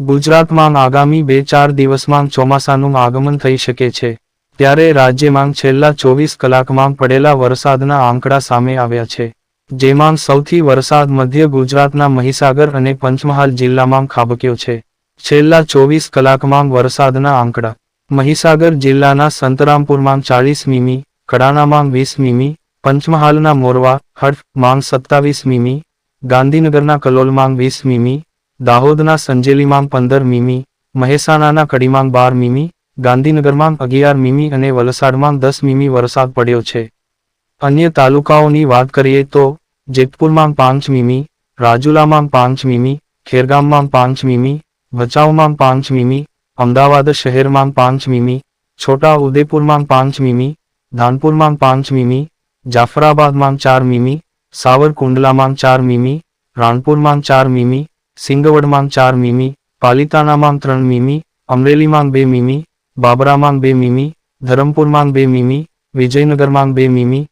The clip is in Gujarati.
ગુજરાતમાં આગામી બે ચાર દિવસમાં ચોમાસાનું આગમન થઈ શકે છે. ત્યારે રાજ્યમાં છેલ્લા ચોવીસ કલાકમાં પડેલા વરસાદના આંકડા સામે આવ્યા છે. જેમાં સૌથી વરસાદ મધ્ય ગુજરાતના મહીસાગર અને પંચમહાલ જિલ્લામાં ખાબક્યો છે. છેલ્લા ચોવીસ કલાકમાં વરસાદના આંકડા. મહીસાગર જિલ્લાના સંતરામપુરમાં ચાલીસ મીમી, કડાણામાં વીસ મીમી, પંચમહાલના મોરવા, હડફ માંગ સત્તાવીસ મીમી, ગાંધીનગરના કલોલમાં વીસ મીમી દાહોદના સંજેલીમાં પંદર મીમી, મહેસાણાના કડીમાં બાર મીમી ગાંધીનગરમાં અગિયાર મીમી અને વલસાડમાં દસ મીમી વરસાદ પડ્યો છે. અન્ય તાલુકાઓની વાત કરીએ તો જેતપુરમાં પાંચ મીમી રાજુલામાં પાંચ મીમી ખેરગામમાં પાંચ મીમી ભચાઉમાં પાંચ મીમી, અમદાવાદ શહેરમાં પાંચ મીમી, છોટા ઉદેપુરમાં પાંચ મીમી ધાનપુરમાં પાંચ મીમી જાફરાબાદમાં ચાર મીમી સાવરકુંડલામાં ચાર મીમી રાણપુરમાં ચાર મીમી સિંગવડમાં ચાર મીમી પાલિતાણામાં ત્રણ મીમી, અમરેલીમાં બે મીમી, બાબરામાં બે મીમી, ધરમપુરમાં બે મીમી, વિજયનગરમાં બે મીમી